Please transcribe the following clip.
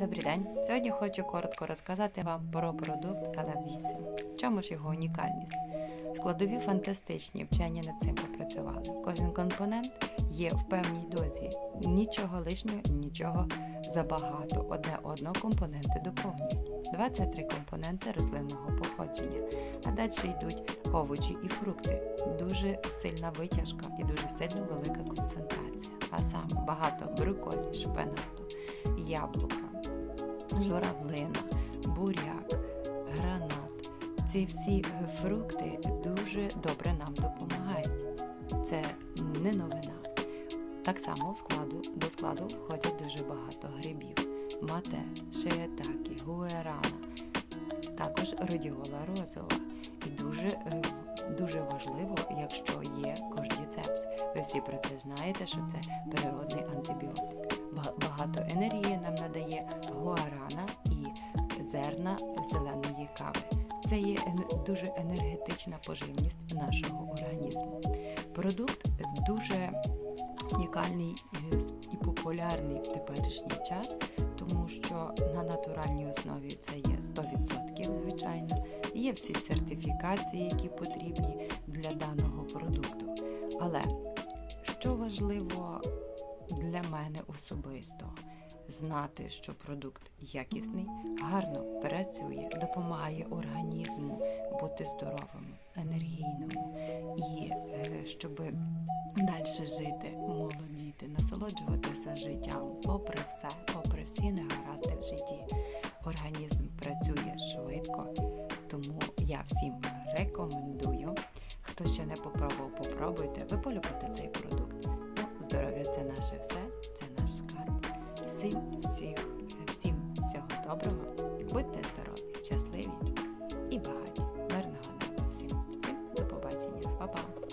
Добрий день. Сьогодні хочу коротко розказати вам про продукт LF8. В чому ж його унікальність? Складові фантастичні, вчені над цим попрацювали. Кожен компонент є в певній дозі. Нічого лишнього, нічого забагато. Одне одного компоненти доповнюють. 23 компоненти рослинного походження. А далі йдуть овочі і фрукти. Дуже сильна витяжка і дуже сильно велика концентрація. А саме багато брокколі, шпинату, яблука, журавлина, буряк, гранат. Ці всі фрукти дуже добре нам допомагають. Це не новина. Так само складу, до складу входять дуже багато грибів: мате, шиєтакі, гуерана, також радіола розова. І дуже, е, дуже важливо, якщо є кордіцепс. Ви всі про це знаєте, що це природний антибіотик. Ба- Багато енергії нам надає гуарана і зерна зеленої кави. Це є дуже енергетична поживність нашого організму. Продукт дуже унікальний е, і популярний в теперішній час, тому що на натуральній основі це є 100%, звичайно. Є всі сертифікації, які потрібні для даного продукту. Але що важливо для мене особисто? Знати, що продукт якісний, гарно працює, допомагає організму бути здоровим, енергійному і е, щоб далі жити, молодіти, насолоджуватися життям, попри все, попри всі негаразди в житті. Організм працює швидко, тому я всім рекомендую. Хто ще не попробував, попробуйте. Ви полюбите цей продукт. Здоров'я це наше все, це наш скарб. Всім, всіх, всім всього доброго. Будьте здорові, щасливі і багаті. Мирного неба всім. Всім до побачення. Па-па.